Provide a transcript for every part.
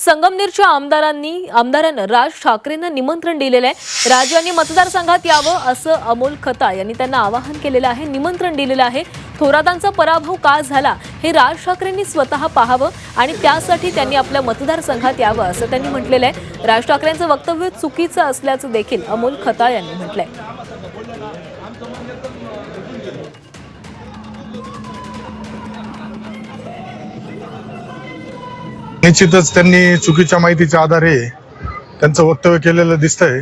संगमनेरच्या आमदारांनी आमदारानं राज ठाकरेंना निमंत्रण दिलेलं आहे. राज यांनी मतदारसंघात यावं असं अमोल खताळ यांनी त्यांना आवाहन केलेलं आहे निमंत्रण दिलेलं आहे. थोरातांचा पराभव का झाला हे राज ठाकरेंनी स्वतः पाहावं आणि त्यासाठी त्यांनी आपल्या मतदारसंघात यावं असं त्यांनी म्हटलेलं आहे. राज ठाकरेंचं वक्तव्य चुकीचं असल्याचं देखील अमोल खताळ यांनी म्हटलंय. निश्चितच त्यांनी चुकीच्या माहितीच्या आधारे त्यांचं वक्तव्य केलेलं दिसतंय.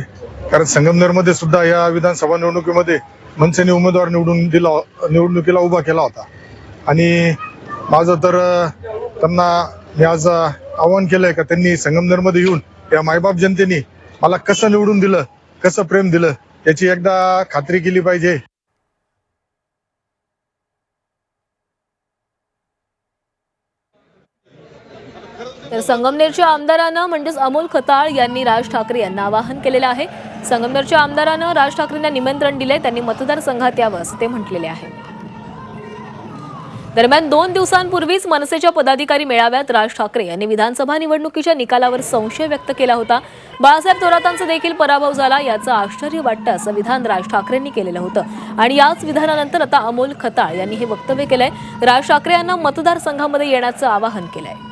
कारण संगमनेरमध्ये सुद्धा या विधानसभा निवडणुकीमध्ये मनसेने उमेदवार निवडून दिला निवडणुकीला उभा केला होता. आणि माझं तर त्यांना मी आज अं, आवाहन केलंय का त्यांनी संगमनेरमध्ये येऊन या मायबाप जनतेने मला कसं निवडून दिलं कसं प्रेम दिलं याची एकदा खात्री केली पाहिजे. तर संगमनेरच्या आमदारानं म्हणजेच अमोल खताळ यांनी राज ठाकरे यांना आवाहन केलेलं आहे. संगमनेरच्या आमदारानं राज ठाकरेंना निमंत्रण दिले त्यांनी मतदारसंघात यावं असं ते म्हटलेले आहे. दरम्यान दोन दिवसांपूर्वीच मनसेच्या पदाधिकारी मेळाव्यात राज ठाकरे यांनी विधानसभा निवडणुकीच्या निकालावर संशय व्यक्त केला होता. बाळासाहेब थोरातांचा देखील पराभव झाला याचं आश्चर्य वाटतं असं विधान राज ठाकरेंनी केलेलं होतं. आणि याच विधानानंतर आता अमोल खताळ यांनी हे वक्तव्य केलंय. राज ठाकरे यांना मतदारसंघामध्ये येण्याचं आवाहन केलंय.